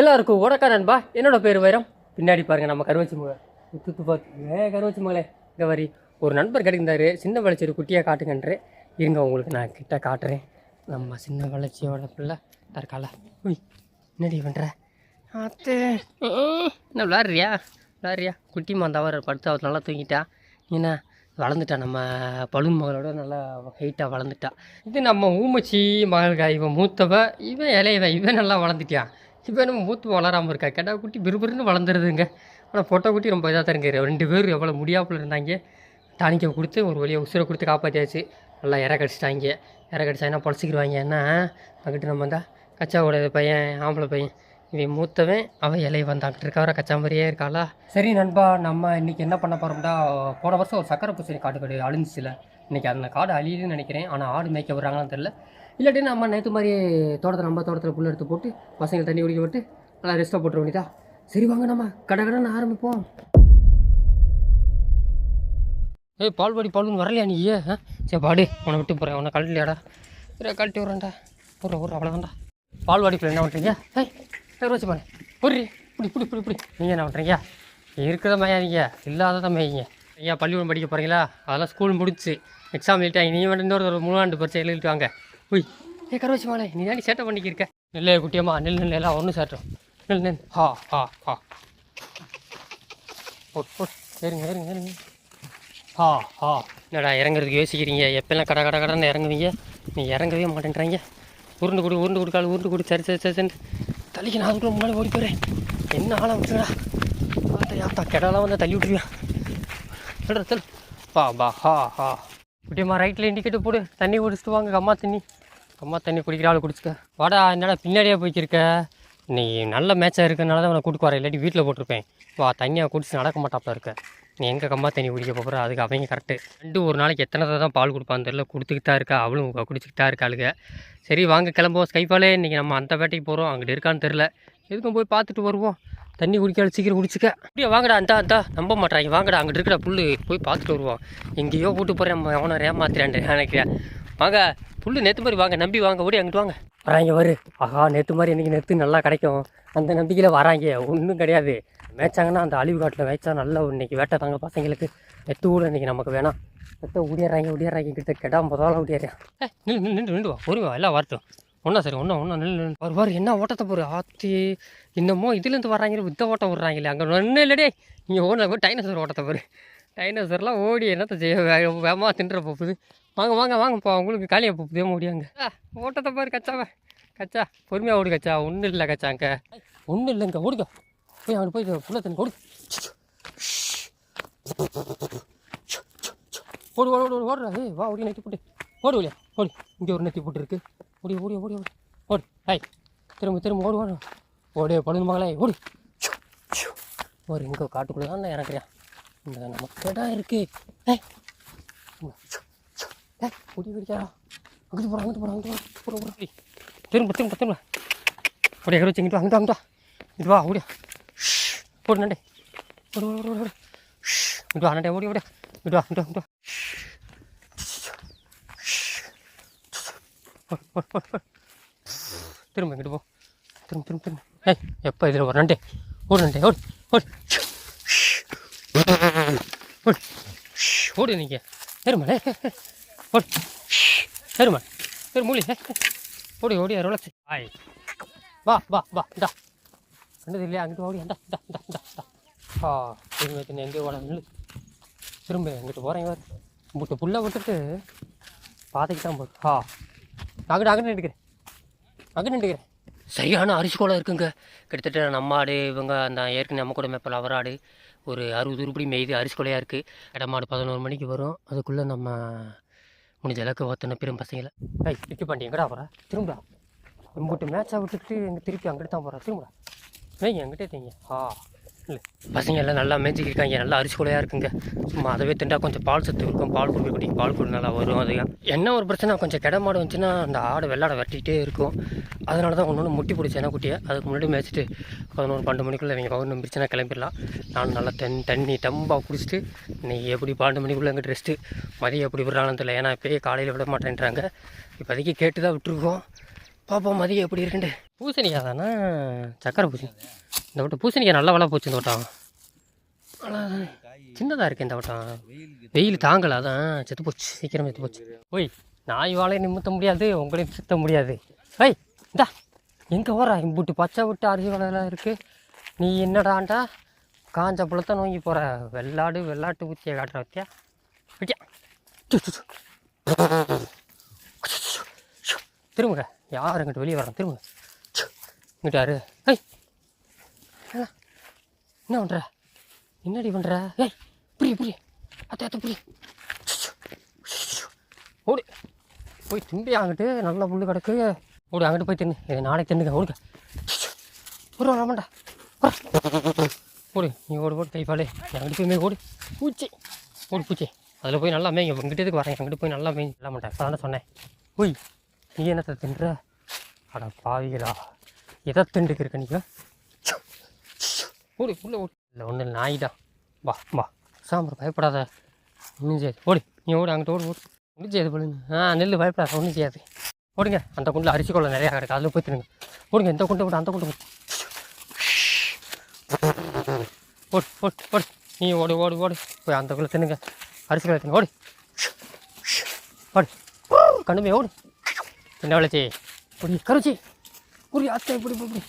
எல்லாருக்கும் உடக்கா நண்பா. என்னோட பேர் வைரம். பின்னாடி பாருங்க நம்ம கருவச்சி மலை துத்து பார்த்து ஏ கருவச்சி மகளே. இங்கே வரி ஒரு நண்பர் கிடைந்தாரு சின்ன வளர்ச்சி குட்டியாக காட்டுங்கன்றே. இருங்க உங்களுக்கு நான் கிட்ட காட்டுறேன். நம்ம சின்ன வளர்ச்சியோட பிள்ளை தற்கால உய் என்னடி பண்ணுற அத்து. என்ன விளாட்றியா விளாட்றியா குட்டி மாந்தாவ படுத்து அவர் நல்லா தூங்கிட்டா. என்ன வளர்ந்துட்டா. நம்ம பழுன் மகளோட நல்லா ஹைட்டாக வளர்ந்துட்டா. இது நம்ம ஊமச்சி மகள்கா இவன் மூத்தவ இவன் இலையவன் இவன் நல்லா வளர்ந்துட்டான் இப்போ நம்ம மூத்து வளராமல் இருக்கா? கெடா குட்டி பிறுபிறுன்னு வளர்ந்துருதுங்க. ஆனால் ஃபோட்டோ குட்டி ரொம்ப இதாக தான் ரெண்டு பேர் எவ்வளோ முடியாப்புல இருந்தாங்க. டானிக்கை கொடுத்து ஒரு வழியை உசுரை கொடுத்து காப்பாற்றியாச்சு நல்லா இற கடிச்சிட்டாங்க. இற கடிச்சா என்ன பொழைச்சிக்கிடுவாங்க என்ன? அங்கிட்டு நம்ம வந்தால் கச்சாவோட பையன் ஆம்பளை பையன் இவன் மூத்தவன் அவன் இலைய வந்தாங்கிட்டு இருக்கவர கச்சா மாதிரியே இருக்காளா? சரி நண்பா நம்ம இன்னைக்கு என்ன பண்ண போகிறோம்டா போன வருஷம் ஒரு சக்கரை பூசணி காட்டு கடை அழிஞ்சிச்சுல. இன்றைக்கி அந்த காடு அழியுதுன்னு நினைக்கிறேன். ஆனால் ஆடு மேய்க்க வர்றாங்களான்னு தெரில இல்லாட்டி நம்ம நேற்று மாதிரி தோட்டத்தில் நம்ம தோட்டத்தில் புல் எடுத்து போட்டு பசங்க தண்ணி குடிக்க விட்டு நல்லா ரெஸ்ட்டாக போட்டுற வேண்டியதா சரி வாங்க நம்ம கடை கடைன்னு ஆரம்பிப்போம். ஏய் பால்வாடி பால்னு வரலையா நீ? ஏ ஆ? சரி பாடு உன்னை விட்டு போகிறேன் உன்னை கழட்டிலையாடா சரி கழட்டி விட்றேன்டா. ஒரு ஒரு அவ்வளோதான்டா பால்வாடிக்குள்ள என்ன பண்ணுறீங்க ஏய் ஏய் ரோசி பாரு புரி இப்படி இப்படி இப்படி இப்படி நீங்கள் என்ன பண்ணுறீங்க இருக்கிறத மேயாதீங்க இல்லாததான் மேய்ங்க. ஐயா பள்ளிக்கூடம் படிக்க போகிறீங்களா அதெல்லாம் ஸ்கூல் முடிச்சு எக்ஸாம் எழுதிட்டாங்க நீ வந்து ஒரு மூணு ஆண்டு பரிச்சை எழுதிட்டு வாங்க. உய். ஏ கரோச்சி மாலை நீ தான் சேட்டை பண்ணிக்கிருக்க? நெல்லே குட்டியம்மா நெல் நெல் எல்லாம் ஒன்றும் சேட்டும் நெல் நெல் ஹா ஹா ஹா. போட் போட் ஏறுங்க ஏறுங்க ஏறுங்க. ஹா ஹா. என்னடா இறங்குறதுக்கு யோசிக்கிறீங்க? எப்பெல்லாம் கடை கடை கடைன்னு இறங்குவீங்க? நீ இறங்கவே மாட்டேன்றாங்க. உருண்டு கொடு உருண்டு கொடுக்கால் உருண்டு கொடு. சரி சரி சரி சரி. தள்ளிக்கு நான் அதுக்குள்ள முன்னாடி ஓடி போகிறேன் என்ன ஆளாக விட்டுடா ஆத்தா யாத்தா கெடலாம் வந்து தள்ளி விட்டுருவேன் சொல்கிற சொல். பா பா ஹா ஹா. குட்டியம்மா ரைட்டில் இண்டிகேட்டர் போடு. தண்ணி குடிச்சிட்டு வாங்க கம்மா தண்ணி. கம்மா தண்ணி குடிக்கிறாள் குடிச்சுக்க. வாடா என்னடா பின்னாடியே போய்க்கிருக்க? நீ நல்ல மேட்சாக இருக்கனால தான் உனக்கு கூட்டுக்கு வரேன். இல்லாட்டி வீட்டில் போட்டிருப்பேன். வா தண்ணியாக குடிச்சு நடக்க மாட்டாப்ல இருக்க. நீ எங்கே கம்மா தண்ணி குடிக்க போகிற அதுக்கு அவங்க கரெக்டு ரெண்டு ஒரு நாளைக்கு எத்தனை தான் பால் கொடுப்பான்னு தெரியல. கொடுத்துக்கிட்டா இருக்கா? அவளும் குடிச்சிக்கிட்டா தான் இருக்காளுங்க சரி வாங்க கிளம்புவோம். ஸ்கைப்பாலே இன்றைக்கி நம்ம அந்த வேட்டைக்கு போகிறோம் அங்கிட்டு இருக்கான்னு தெரில எதுக்கும் போய் பார்த்துட்டு வருவோம். தண்ணி குடிக்காது சீக்கிரம் குடிச்சிக்க. அப்படியே வாங்கடா அந்த அந்த நம்ப மாட்டாங்க வாங்கடா அங்கிட்டு இருக்கிற புல் போய் பார்த்துட்டு வருவோம். எங்கேயோ கூட்டு போகிறேன் அவனை ஏமாத்துறான்ட்டு நினைக்கிறேன். வாங்க புல் நேற்று மாதிரி வாங்க நம்பி வாங்க ஓடி அங்கிட்டு வாங்க. வராங்க வரு. ஆஹா நேற்று மாதிரி இன்றைக்கி நேற்று நல்லா கிடைக்கும். அந்த நம்பிக்கையில் வராங்க. ஒன்றும் கிடையாது. மேய்ச்சாங்கன்னா அந்த அழிவு காட்டில் மேய்ச்சா நல்லா இன்னைக்கு வேட்டை தாங்க பசங்களுக்கு. நெத்து கூட இன்றைக்கி நமக்கு வேணாம் நெத்த ஓடிடுறாங்க ஓடிடுறாங்க கிட்ட கெடா முதல்ல ஓடிடுறேன் ஏ நின்று நின்று நின்று வா. பொறுமை எல்லாம் வரட்டும். ஒன்றா சரி ஒன்றா ஒன்றா நின்று ஒரு வாரு என்ன ஓட்டத்தை போகிற ஆத்தி இன்னமும் இதுலேருந்து வர்றாங்க வித்த ஓட்டம் விட்றாங்களே. அங்கே ஒன்றும் இல்லடே நீங்கள் ஓடின போய் டைனோசர் ஓட்டத்தை போரு டைனோசர்லாம் ஓடி என்னத்தை செய்ய வேகமாக தின்ற போகுது. வாங்க வாங்க வாங்க இப்போ உங்களுக்கு காலியாக போகுதே முடியாங்க ஓட்டத்தை பாரு கச்சாவை கச்சா பொறுமையாக ஓடு கச்சா. ஒன்றும் இல்லை கச்சா அங்கே. ஒன்றும் இல்லைங்க ஓடுங்க. போய் அங்கே போய் ஃபுல்லாக தண்ணி ஓடு. ஓடு ஓடு ஓடு ஓடுறா. ஏய் வா ஓடி நெத்தி போட்டு. ஓடு ஓடியா ஓடு. இங்கே ஒரு நெத்தி போட்டு இருக்கு ஓடி ஓடி ஓடி ஓடி. ஓடு. ஹாய். திரும்ப திரும்ப ஓடு ஓடு. ஓடு பழுது மகளே ஓடு. ஒரு இங்கே காட்டுக்குள்ளே தான் இறக்குறேன் இந்த நமக்கு இடம் இருக்கு. ஏய். ஏய் ஓடி ஓடிக்கா அங்கிட்டு போகிறோம் அங்கிட்டு போகிறோம் அங்கிட்டு போகிறோம் போகிறோம் திரும்ப திரும்ப திரும்ப ஓடியா கரு இங்கிட்டு அங்கிட்டு வா, இது வா ஓடியா ஓடு நண்டே ஓடு ஓடு ஓடு ஓடு இங்கிட்டு வா நண்டே ஓடி ஓடியா இங்கிட்டு வா இங்கிட்டு வா வா திரும்ப இங்கிட்டு போ திரும்ப திரும்ப திரும்ப ஏய் எப்போ இதில் ஒரு நண்டே ஓடு நண்டே ஓடு ஓடு ஓடு ஓடு நீங்கள் திரும்ப ஓட் சரிம்மா. சரி மூலி ஓடி ஓடி ரோலக்ஸ் ஆய். வா வா வா. இந்தா. கண்டது இல்லையா? அங்கிட்டு ஓடி. இந்தா இந்தா இந்தா இந்தா இந்தா. ஆ திரும்ப திரும்ப எங்கே ஓட நில்லு. திரும்ப எங்கிட்டு போகிறேன் இவர். உங்கள்கிட்ட புல்லை விட்டுட்டு பாதைக்கு தான் போகுது ஆ. அங்கிட்டு அங்கிட்டு நின்றுக்கிறேன். அங்கிட்டு நின்றுக்கிறேன். சரியான அரிசி கோலம் இருக்குங்க. கிட்டத்தட்ட நம்ம ஆடு இவங்க அந்த ஏற்கனவே நம்ம கூட மேப்பில் அவராடு ஒரு அறுபது உருப்படி மேய்து அரிசி கொலையாக இருக்குது இடமாடு பதினோரு மணிக்கு வரும். அதுக்குள்ளே நம்ம முடிஞ்ச அளவுக்கு ஒத்தனை பெரும் பசங்களை ஐய் விக்கி பாண்டி எங்கடா போகிறா திரும்புடா. உங்கள்கிட்ட மேட்சாக விட்டுட்டு எங்கள் திருப்பி அங்கிட்டு தான் போகிறா திரும்புடா. ஏய் என்கிட்டே தீங்க ஆ. பசங்க எல்லாம் நல்லா மேய்ச்சிக்கிருக்காங்க நல்லா அரிசி கொலையாக இருக்குங்க. சும்மா அதவே திண்டா கொஞ்சம் பால் சத்து இருக்கும். பால் கொடுக்க குடி பால் குடி நல்லா வரும் அது. என்ன ஒரு பிரச்சனை? கொஞ்சம் கிட மாடு வந்துச்சுன்னா அந்த ஆடு வெள்ளாடை வெட்டிகிட்டே இருக்கும். அதனால தான் ஒன்று ஒன்று முட்டி பிடிச்சேன் குட்டியை அதுக்கு முன்னாடி மேய்ச்சிட்டு பதினோரு பன்னெண்டு மணிக்குள்ளே இவங்க பவுன் நம்பிச்சுன்னா கிளம்பிடலாம். நானும் நல்லா தண்ணி தண்ணி தம்பாக குடிச்சிட்டு நீ எப்படி பன்னெண்டு மணிக்குள்ளே எங்கள் ரெஸ்ட்டு மதியம் எப்படி விடுறாங்கன்னு தெரியல. ஏன்னா இப்போயே காலையில் விட மாட்டேன்றாங்க இப்போதைக்கு கேட்டு தான் விட்டுருக்கோம். பார்ப்போம் மதியம் எப்படி இருக்குன்ட்டு. பூசணிக்காய் தானே? சக்கரை பூசணி. இந்த வட்டம் பூசணிக்காய் நல்லா வளர போச்சு இந்த வட்டம். சின்னதாக இருக்குது இந்த வட்டம். வெயில் தாங்கலை அதான் செத்து போச்சு. சீக்கிரமே செத்து போச்சு. ஓய் நாய் வாழையை நிமித்த முடியாது உங்களையும் சுத்த முடியாது. ஐய் இந்தா எங்கே ஓரா இம்புட்டு பச்சை விட்டு அரிசி வலையெல்லாம் இருக்குது நீ என்னடாண்டா? காஞ்ச பழத்தை நோங்கி போகிற வெள்ளாடு வெள்ளாட்டு ஊற்றிய காட்டுற வத்தியா விட்டியா திரும்புங்க. யாருங்கிட்ட வெளியே வரேன் திரும்புங்க. இங்கிட்ட ஐய் என்ன பண்ணுற என்னடி பண்ணுற ஏய் புரிய புரிய. அத்தை அத்தை புரிய. ஓடு. போய் திண்டி அங்கிட்டு நல்ல புல்லு கிடக்கு. ஓடு அங்கிட்டு போய் தின்னு. இது நாளைக்கு தின்னுக்க ஓடுக்க ஒரு வரமாட்டா ஓடு நீ ஓடு ஓடு கைப்பாலே அங்கிட்டு போய் ஓடு. பூச்சி. ஓடு பூச்சி. அதில் போய் நல்லா மேய்ங்க இங்கிட்ட எதுக்கு வரேன் அங்கிட்டு போய் நல்லா மேய். இல்லாமட்டேன் இப்போ தானே சொன்னேன். ஓய் நீ என்னத்தை தின்ற? அட பாவிகளா. எதை திண்டுக்கு இருக்க நீங்க ஓடு உள்ள ஓடு. இல்லை ஒன்றும் இல்லை நாய் தான் வா வா. சாம்பர் பயப்படாத. ஒன்றும் செய்யாது. ஓடி நீ ஓடு அங்கிட்ட ஓடு ஓடு. ஒன்றும் செய்யாது போல ஆ நெல் பயப்படாத ஒன்றும் செய்யாது. ஓடுங்க. அந்த குண்டில் அரிசி கொள்ள நிறையா கிடக்கு. அதில் போய் தின்னுங்க. ஓடுங்க இந்த குண்டை விட அந்த குண்டை விட்டு ஓடு ஓடு ஓடு. நீ ஓடு ஓடு ஓடு. போய் அந்த குள்ள தின்னுங்க. அரிசி கொள்ள தின்னு ஓடு. ஓடு. கண்ணுமே ஓடு. என்ன விளைச்சி இப்படி கருச்சி புரிய அத்தை இப்படி இப்படி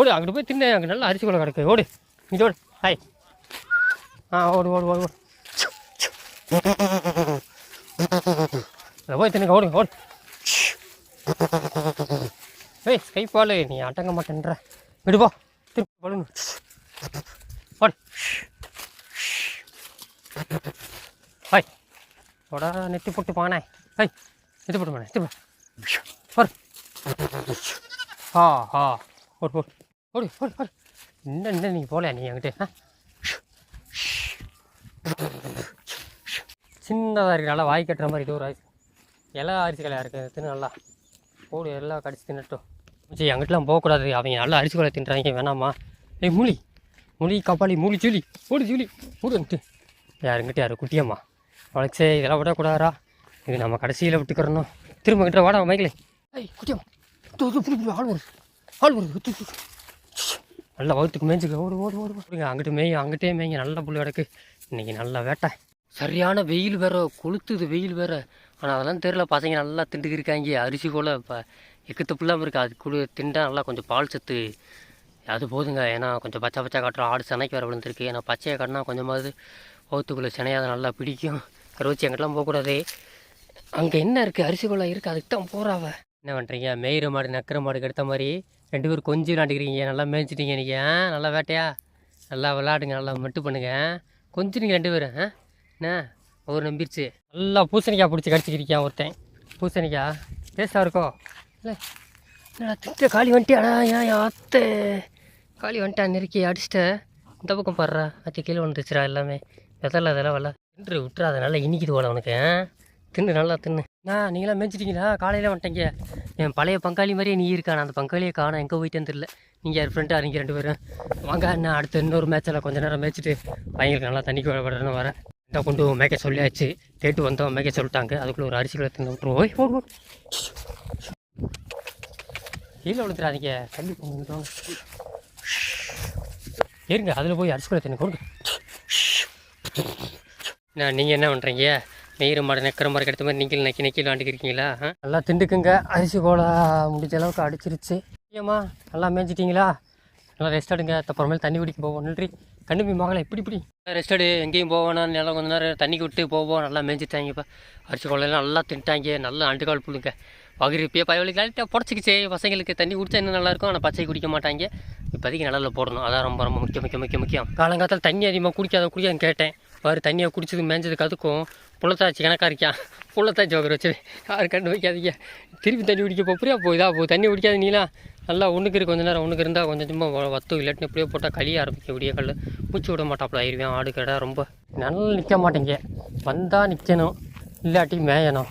ஓடு அங்கிட்டு போய் தின்னு அங்கே நல்லா அரிசி கொள்ள கிடக்கு. ஓடு இங்கே ஓடு. ஹாய். ஆ ஓடு ஓடு ஓடு ஓடு. போய் தின்னுங்க ஓடுங்க ஓடு. ஏய் கைப்பால் நீ அடங்க மாட்டேன்ற. விடுப்போ திருப்பி பலூன். ஓடு. ஹாய். ஓடா நெத்தி போட்டு பானே. ஹாய். நெத்தி போட்டு பானே திருப்பி போடு ஆ ஆ. ஓடு ஓடு ஓடு ஓடு ஓடு என்ன என்ன நீங்கள் போகலையா நீ என்கிட்ட? சின்னதாக இருக்குது நல்லா வாய் கட்டுற மாதிரி இது ஒரு அரிசி இலை அரிசி கலையாக இருக்குது தின்னு நல்லா. போடு எல்லாம் கடிச்சு தின்னட்டும். சரி எங்கிட்டலாம் போகக்கூடாது. அவங்க நல்லா அரிசி கொலை தின்றாங்க வேணாமா? ஏய் மூலி. மூலி கப்பாளி மூலி ஜூலி. ஓடு ஜூலி. ஓடுன்ட்டு யாருங்கிட்ட யார் குட்டியம்மா? உழைச்சே இதெல்லாம் விடக்கூடாதா இது நம்ம கடைசியில் விட்டுக்கிறணும். திரும்ப கிட்ட வாடா மைக்கிலே ஐய் குட்டியம்மா. தூ, புடி, புடி, ஆள் வருது ஆள் வருது நல்லா வகுத்துக்கு மேய்ஞ்சுக்க. ஓடு ஓடு ஓடு ஓடுங்க அங்கிட்டு மேய் அங்கிட்டே மேய்ங்க நல்ல புள்ளி கிடக்கு. இன்னைக்கு நல்லா வேட்டை. சரியான வெயில் வேற கொளுத்துது வெயில் வேற. ஆனால் அதெல்லாம் தெரில பசங்க நல்லா திண்டுக்கு இருக்காங்க. அரிசி கூட இப்போ எக்கத்து புல்லாமல் இருக்குது அது கூட திண்டா நல்லா கொஞ்சம் பால் சத்து. அது போதுங்க. ஏன்னா கொஞ்சம் பச்சை பச்சை காட்டுற ஆடு செனைக்கு வேறு விழுந்துருக்கு. ஏன்னா பச்சையை காட்டினா கொஞ்சமாவது ஓத்துக்குள்ளே சினையாத நல்லா பிடிக்கும். கருவச்சி எங்கிட்டலாம் போகக்கூடாது. அங்கே என்ன இருக்குது அரிசி கொள்ளை இருக்குது அதுக்கு தான் போகிறாவ என்ன பண்ணுறீங்க மேயிற மாடு நக்கிற மாடுக்கு எடுத்த மாதிரி ரெண்டு பேரும் கொஞ்சம் விளாண்டுக்கிறீங்க நல்லா மேய்ச்சிட்டீங்க நீங்கள் நல்லா வேட்டையா? நல்லா விளாடுங்க நல்லா மட்டு பண்ணுங்க. கொஞ்சம் நீங்கள் ரெண்டு பேரும் ஆ? என்ன? அவர் நம்பிருச்சு. நல்லா பூசணிக்காய் பிடிச்சி கடிச்சிக்கிறீங்க ஒருத்தன். பூசணிக்காய். டேஸ்ட்டாக இருக்கோ? இல்லை. என்னடா திட்ட காளி வந்துட்டியாடா? ஏன் அத்தை? காளி வந்துட்டா நெருக்கி அடிச்சிட்ட. இந்த பக்கம் பாடுறா அத்தி கீழே வந்துச்சுடா எல்லாமே. விதல அதெல்லாம் வரல. தின்று விட்டுறா அதை நல்லா இனிக்குது போல உனக்கு தின்னு நல்லா தின்னு. நான் நீங்களாம் மேய்ச்சிட்டீங்களா காலையில் வந்துட்டீங்க. என் பழைய பங்காளி மாதிரியே நீ இருக்கான் அந்த பங்காளியை காணும். எங்கே போயிட்டேன்னு தெரில நீங்கள் யார் ஃப்ரெண்டாக இருங்க ரெண்டு பேரும். வாங்க அண்ணா அடுத்த இன்னொரு மேட்சில் கொஞ்ச நேரம் மேய்ச்சிட்டு பையங்களுக்கு நல்லா தண்ணிக்கு விடணும் வரேன். இந்த கொண்டு மேய்க்க சொல்லியாச்சு. கேட்டு வந்தோம் மேய்க்க சொல்லிட்டாங்க. அதுக்குள்ளே ஒரு அரிசி கிலோ தின்னு விட்ருவோம் ஓய் ஓடு கீழே விழுத்துறாதீங்க தள்ளி போங்க இருங்க அதில் போய் அரிசி கிலோ தின்னு கொடுங்க. நான் நீங்கள் என்ன பண்ணுறீங்க நெய்கிற மாடு நெக்கிற மாதிரி கிடைத்த மாதிரி நீங்கள் நக்கி நக்கி விளாண்டுக்கிறீங்களா நல்லா திண்டுக்குங்க. அரிசி கோலா முடிஞ்ச அளவுக்கு அடிச்சிருச்சு. ஏம்மா நல்லா மேய்ஞ்சிட்டிங்களா? நல்லா ரெஸ்ட் எடுங்க. அப்புறமேல் தண்ணி குடிக்க போவோம். நன்றி. கண்டிப்பி மகளை இப்படி இப்படி. ரெஸ்ட் எடு. எங்கேயும் போவோம்னா நல்லா கொஞ்ச நேரம் தண்ணி விட்டு போவோம். நல்லா மேய்ஞ்சிட்டாங்க இப்போ அரிசி கோலையெல்லாம் நல்லா தின்ட்டாங்க. நல்லா அண்டுகால் புழுங்க. பகிர்ப்பியே இப்பயே பயவலி புடச்சிக்கிச்சு. பசங்களுக்கு தண்ணி குடிச்சா இன்னும் நல்லாயிருக்கும் ஆனால் பச்சை குடிக்க மாட்டாங்க. இப்போதைக்கு நல்லா போடணும். அதான் ரொம்ப ரொம்ப முக்கியம் முக்கியம் முக்கியம் முக்கியம். காலங்காலத்தில் தண்ணி அதிகமாக குடிக்காத குடிக்காதுன்னு கேட்டேன். வேறு தண்ணியை குடிச்சது மேஞ்சது அதுக்கும் புள்ளத்தாச்சி கணக்காக இருக்கான் புள்ளத்தாச்சி வகர் வச்சு யார் கண்டு வைக்காதீங்க திருப்பி தண்ணி குடிக்க போறியா போ இதா போ. தண்ணி குடிக்காது நீலாம் நல்லா ஒன்றுக்கு இருக்கு கொஞ்ச நேரம் ஒன்றுக்கு இருந்தால் கொஞ்சம் சும்மா வத்து இல்லாட்டின்னு இப்படியே போட்டால் கழிய ஆரம்பிக்க விடிய கல் பூச்சி விட மாட்டாப்புல ஆயிடுவேன் ஆடு கடை ரொம்ப. நல்லா நிற்க மாட்டேங்க. வந்தால் நிற்கணும் இல்லாட்டி மேயணும்.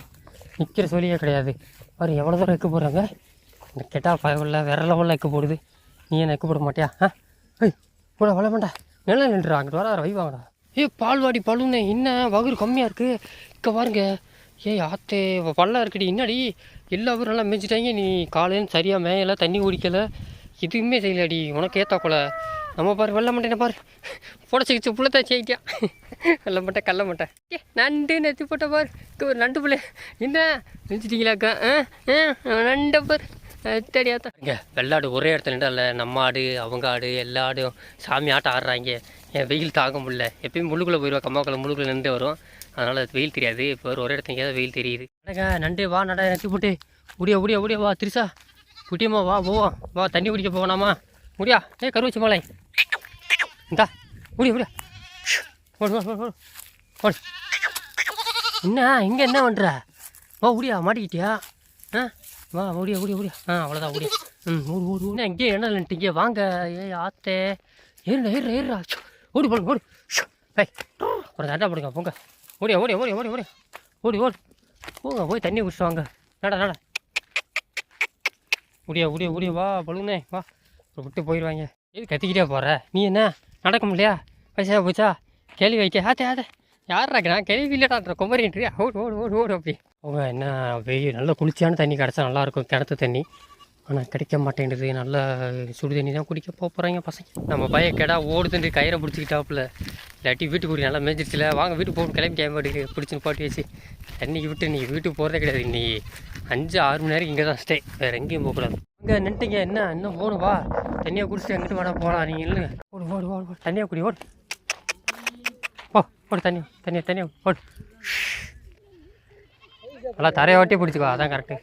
நிற்கிற சொல்லியே கிடையாது. பாரு எவ்வளோ தூரம் எக்கு போகிறாங்க இந்த கெட்டா பயவில்ல வேற லெவலில் எக்கு போடுது. நீ என்ன எக்கு போட மாட்டியா? ஆ? ஏய் கூட வள மாட்டா நல்லா நின்றுடா. அங்கிட்டு வர வைவாங்கடா ஏ பால்வாடி பழுனே என்ன? வகுறு கம்மியாக இருக்குது இங்கே பாருங்க. ஏய் ஆத்தே பள்ளம் இருக்குடி. என்னடி? எல்லா ஊரும் நல்லா மேய்ச்சிட்டாங்க நீ காலையில் சரியாக மேயலை தண்ணி குடிக்கலை. எதுவுமே செய்யலடி. உனக்கு ஏற்றா கொலை நம்ம பாரு வெள்ள மட்டை பாரு. புடச்சிக்கிச்சு புள்ளத்தான் செய்யிட்டியா வெள்ள மட்டை கல்ல மட்டை ஏ நண்டு நெத்தி போட்ட பாரு. இது ஒரு நண்டு பிள்ளை. என்ன? நினச்சிட்டீங்களாக்கா ஆ ஆ நண்டை பாரு. தெரியாதா இங்கே வெள்ளாடு ஒரே இடத்துல நின்றால நம்ம ஆடு அவங்க ஆடு எல்லா ஆடும். சாமி ஆட்டம் ஆடுறாங்க. என் வெயில் தாங்க முடியல. எப்பயும் முள்ளுக்குள்ளே போயிடுவா கம்மாக்குள்ள முள்ளுக்குள்ளே நின்று வரும் அதனால் அது வெயில் தெரியாது. இப்போ ஒரு ஒரே இடத்துல எங்கேயாவது வெயில் தெரியுது. அடங்க நண்டு வா நடா நட்டி போட்டு. முடியா முடியா முடியா வா திரிசா. குட்டியம்மா வா போவோம் வா தண்ணி குடிக்க போகணாமா முடியா? ஏ கருவச்சி மலை இந்தா. முடியா முடியா. ஓடு ஓடு ஓடு என்ன இங்கே என்ன பண்ணுற வா முடியா மாட்டிக்கிட்டியா? ஆ? வா ஓடியா ஓடியா ஓடியா. ஆ அவ்வளோதான் ஓடியா. ம் ஓடு ஓடு ஓடு. இங்கே என்ன இல்லைன்ட்டீங்க வாங்க. ஏ ஆத்தே. ஏறுடா ஏறுடா ஏறுடா. ஓடி போடுங்க ஓடி ஷோ, ஏய் ஒரு தட்டா போடுங்க போங்க. ஓடி ஓடியா ஓடியா ஓடி ஓடி. ஓடி ஓடு. போங்க போய் தண்ணி குடிச்சு வாங்க. நட நட. ஓடியா ஓடியா ஓடியா வா பழுனே வா. அப்புறம் விட்டு போயிடுவாங்க எது கத்திக்கிட்டே போகிற நீ என்ன? நடக்க முடியலையா வயசா போச்சா கேள்வி வைக்க. ஆத்தே ஆத்தே. யாரா நான் கேள்வி இல்லைடான்ற குமரின்றி ஓடு ஓடு ஓடு ஓடு அப்படி. அவங்க என்ன வெயில் நல்ல குளிர்ச்சியான தண்ணி கிடச்சா நல்லாயிருக்கும் கிணத்து தண்ணி. ஆனால் கிடைக்க மாட்டேங்குது. நல்ல சுடு தண்ணி தான் குடிக்க போக போகிறாங்க பசங்க. நம்ம பையன் கெடா ஓடுதுண்டு கயிறை பிடிச்சிக்கிட்டாப்புல. இல்லாட்டி வீட்டுக்கு நல்லா மேய்ச்சிருச்சுல வாங்க வீட்டுக்கு போகணும். கிளம்பி கேம்பாடு பிடிச்சின்னு பாட்டி வச்சு தண்ணிக்கு விட்டு நீ வீட்டுக்கு போகிறதே கிடையாது. நீ அஞ்சு ஆறு மணி நேரம் இங்கே தான் ஸ்டே வேறு எங்கேயும் போகக்கூடாது இங்கே நின்ட்டீங்க என்ன? இன்னும் போகணும் வா? தண்ணியை குடிச்சிட்டு எங்கிட்டு வேணா போகலாம் நீங்கள் இல்லைங்க ஓடு ஓடு ஓடு ஓடு. தண்ணியை குடி ஓடு. ஓ ஓடு தண்ணி தண்ணியாக தண்ணியாக ஓடு. நல்லா தரையை ஓட்டி பிடிச்சிக்கோ. அதான் கரெக்டு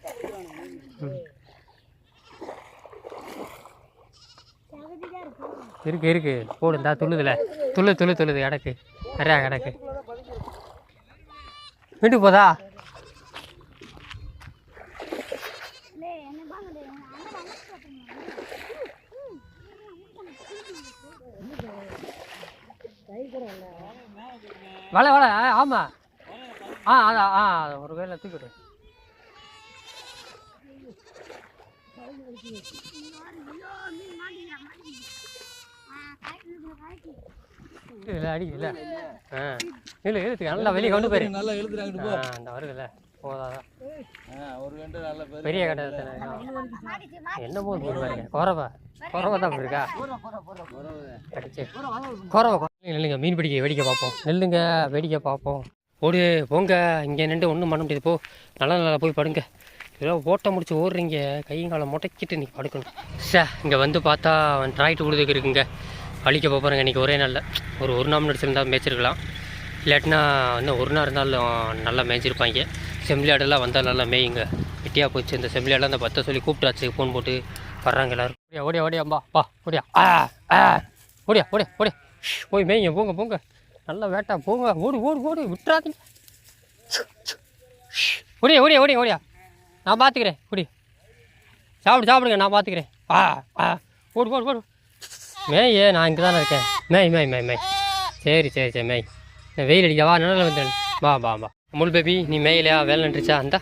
இருக்குது இருக்கு. போடு இந்தா துள்ளுதுல. துள்ளு துள்ளு துள்ளுது. கிடக்கு. நிறையா கிடக்கு. வீட்டுக்கு போதா? வலை வலை. ஆமாம் ஆ அதான் ஆ ஒரு வேலை தூக்கிடு. இல்லை ஆ. இல்லை இழுத்துக்க நல்லா வெளியே கொண்டு போயிரு. நல்லா எழுதுறாங்க போ ஆ அந்த வருதுல்ல போதாதான் பெரிய கடை. என்ன போது போது பாருங்க. குறவா? குறவா தான் இருக்கா கடிச்சு குறவா நெல்லுங்க மீன் பிடிக்க வேடிக்கை பார்ப்போம். நெல்லுங்க வேடிக்கை பார்ப்போம். ஓடு போங்க. இங்கே நின்று ஒன்றும் பண்ண முடியாது. போ. நல்லா நல்லா போய் படுங்க. ஏதோ ஓட்ட முடிச்சு ஓடுறீங்க. கையும் காலை முட்டைக்கிட்டு நீ படுக்கணும். சே இங்கே வந்து பார்த்தா அவன் டிராய்ட்டு கொடுத்துக்கு இருக்குங்க. அழிக்க போகிறேங்க இன்றைக்கி ஒரே நாளில். ஒரு ஒரு நாள் நடிச்சிருந்தால் மேய்ச்சிருக்கலாம். இல்லாட்டினா இன்னும் ஒரு நாள் இருந்தாலும் நல்லா மேய்ச்சிருப்பாங்க. செம்பிளி வந்தால் நல்லா மேயுங்க. வெட்டியாக போச்சு. இந்த செம்பிளி அந்த பத்த சொல்லி கூப்பிட்டாச்சு. ஃபோன் போட்டு வர்றாங்க எல்லாரும். ஓடியா ஓடியா ஓடியா அம்பா. பா ஓடியா. ஆ ஆ. ஓடியா ஓடியா ஓடியா. போய் மேய்ங்க போங்க போங்க. நல்லா வேட்டா போங்க. ஓடி ஓடி ஓடி. விட்டுறாதீங்க. ஓடியா ஓடியா ஓடியா ஓடியா. நான் பார்த்துக்கிறேன் ஓடி. சாப்பிடு சாப்பிடுங்க. நான் பார்த்துக்கிறேன் ஆ ஆ. ஓடு ஓடு ஓடு. மேய் நான் இங்கே தானே இருக்கேன். மேய் மேய் மேய் மேய் சரி சரி சரி மேய் வெயில் அடிக்கா வா நல்ல வந்தேன் வா வா வா. அமுல் பேபி நீ மேயிலையா? வேலை நின்றுச்சா? இந்தா.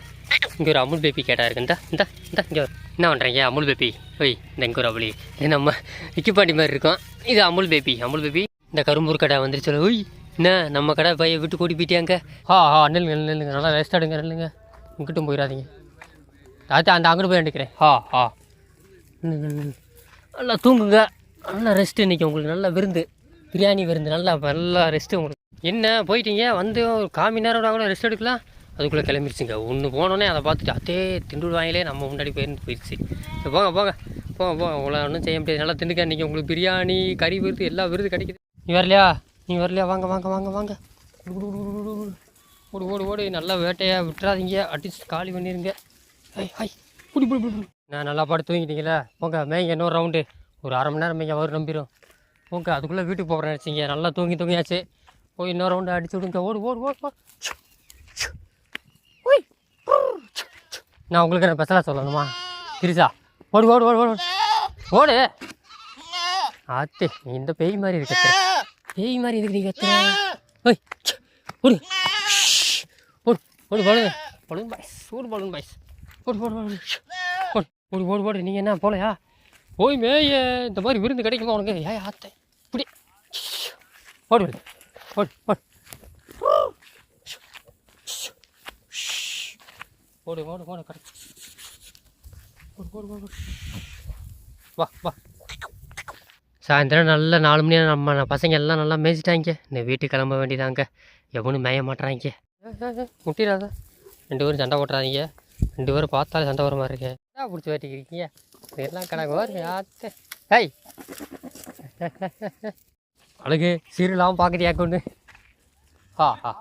இங்கே ஒரு அமுல் பேபி கேட்டா இருக்கு. இந்தா இந்தா இந்தா இங்கே என்ன பண்ணுறீங்க அமுல் பேபி ஒய் இந்த இங்கே ஒரு அவளி இது நம்ம விக்கிப்பாண்டி மாதிரி இருக்கோம். இது அமுல் பேபி அமுல் பேபி இந்த கரும்பூர் கடை வந்துருச்சு. ஒய் என்ன? நம்ம கடை பையன் விட்டு கூட்டி போயிட்டேங்க ஆ ஆ நெல்லுங்க நெல்லுங்க நல்லா ரெஸ்ட் எடுங்க நெல்லுங்க. இங்கிட்டும் போயிடாதீங்க. அது அந்த அங்கிட்டு போய் எடுக்கிறேன் ஆ ஆ நல்லா தூங்குங்க. நல்ல ரெஸ்ட் இன்னைக்கு உங்களுக்கு நல்ல விருந்து. பிரியாணி விருந்து நல்லா நல்லா ரெஸ்ட்டு உங்களுக்கு. என்ன போயிட்டீங்க? வந்து ஒரு காமி நேரம் கூட ரெஸ்ட் எடுக்கலாம்? அதுக்குள்ளே கிளம்பிடுச்சுங்க ஒன்று போனோடனே அதை பார்த்துட்டு அதே திண்டுவாங்களே நம்ம முன்னாடி போயிருந்து போயிடுச்சு சரி, போங்க போங்க போங்க போங்க. உங்களை ஒன்றும் செய்ய முடியாது. நல்லா திண்டுக்க இன்றைக்கி உங்களுக்கு பிரியாணி கறி விருது எல்லா விருது கிடைக்குது. நீ வரலையா? நீ வரலையா? வாங்க வாங்க வாங்க வாங்க. ஓடு ஓடு ஓடு நல்லா வேட்டையாக விட்டுறாதீங்க. அட்லீஸ்ட் காலி பண்ணிடுங்க ஐய் ஐய் புடி புடி புடி புடி. நான் நல்லா படுத்து தூங்கிட்டீங்களா? போங்க மேய்ங்க இன்னொரு ரவுண்டு ஒரு அரை மணி நேரம் இங்கே வரும் நம்பிடும் ஓகே அதுக்குள்ளே வீட்டுக்கு போகிறேன் நினச்சிங்க. நல்லா தூங்கி தூங்கியாச்சு. போய் இன்னொரு ரவுண்டு அடிச்சு விடுங்க. ஓடு ஓடு ஓடு ஓடு. நான் உங்களுக்கு என்ன பெசலாக சொல்லணுமா? திரிசா ஓடு ஓடு ஓடு ஓடு. ஓடு. ஆத்தே இந்த பேய் மாதிரி இருக்க பேய் மாதிரி இருக்கு நீ ஓய் ஓடு. ஓடு ஓடு பலூன் பலூன் பாய்ஸ் ஓடு பலூன் பாய்ஸ். ஓடு ஓடு ஓடு. ஓடு ஓடு ஓடு. நீங்கள் என்ன போலையா? போய் மேய இந்த மாதிரி விருந்து கிடைக்குமா உனக்கு? ஏன் ஆத்தை இப்படி. ஓடு ஓடு ஓடு ஓடு ஓடு ஓடு ஓடு ஓடு ஓடு ஓடு. வா வா. சாயந்தரம் நல்ல நாலு மணி நம்ம பசங்க எல்லாம் நல்லா மேய்ச்சிட்டாங்க இந்த வீட்டுக்கு கிளம்ப வேண்டியதாங்க. எவனும் மேய மாட்டுறாங்க. முட்டிடாத. ரெண்டு பேரும் சண்டை போட்டுறாதீங்க. ரெண்டு பேரும் பார்த்தாலே சண்டை வர மாதிரி இருக்கேன் பிடிச்சி வேட்டிக்கிறீங்க இதெல்லாம் கணக்கு வரும் ஹை அழகு சீரெல்லாம் பார்க்குறியா கொண்டு ஆ ஆ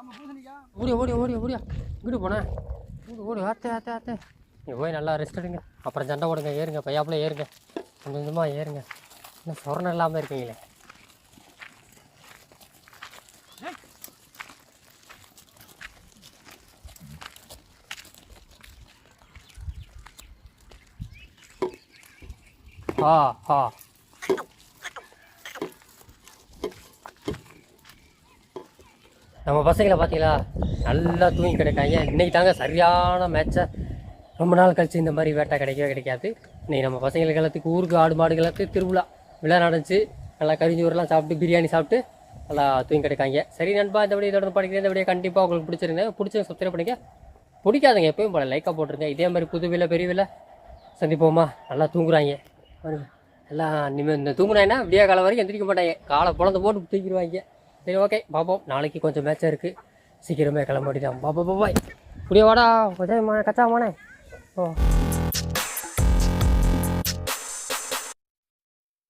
ஓடியா ஓடியா ஓடியா ஓடியா இங்கிட்டு போனேன் ஓடி ஓடு ஆத்தே ஆத்தே ஆத்தே நீங்கள் போய் நல்லா ரெஸ்ட் எடுங்க அப்புறம் சண்டை போடுங்க ஏறுங்க பையாப்புல ஏறுங்க கொஞ்சம் கொஞ்சமாக ஏறுங்க இன்னும் சொரணம் இல்லாமல் இருக்கீங்களே ஆ ஆ. நம்ம பசங்களை பார்த்தீங்களா? நல்லா தூங்கி கிடைக்காங்க. இன்னைக்கு தாங்க சரியான மேட்சை ரொம்ப நாள் கழிச்சு இந்த மாதிரி வேட்டை கிடைக்கவே கிடைக்காது. இன்றைக்கி நம்ம பசங்களுக்கு எல்லாத்துக்கு ஊருக்கு ஆடு மாடு எல்லாத்துக்கு திருவிழா. விழா நடந்துச்சு. நல்லா கறிஞ்சோறுலாம் சாப்பிட்டு பிரியாணி சாப்பிட்டு நல்லா தூங்கி கிடைக்காங்க. சரி நண்பா இந்த வழியை தொடர்ந்து படிக்கிறேன் இந்த வழியை கண்டிப்பாக உங்களுக்கு பிடிச்சிருந்தேன் பிடிச்ச சப்ஸ்கிரைப் பண்ணிக்க. பிடிக்காதுங்க எப்பயும் போல லைக்காக போட்டிருங்க. இதே மாதிரி புது விலை பெரிய விலை சந்திப்போமா? நல்லா தூங்குறாங்க. பாருங்க. எல்லாம் இனிமேல் இந்த தூங்குனாங்கன்னா விடிய காலம் வரைக்கும் எந்திரிக்க மாட்டாங்க. காலை குழந்த போட்டு தூக்கிடுவாங்க. சரி ஓகே பார்ப்போம். நாளைக்கு கொஞ்சம் மேட்சாக இருக்குது சீக்கிரமே கிளம்ப வேண்டியதான் பாப்பா பாபாய் இப்படியே வாடா கொஞ்சம் கச்சா மானே. ஓ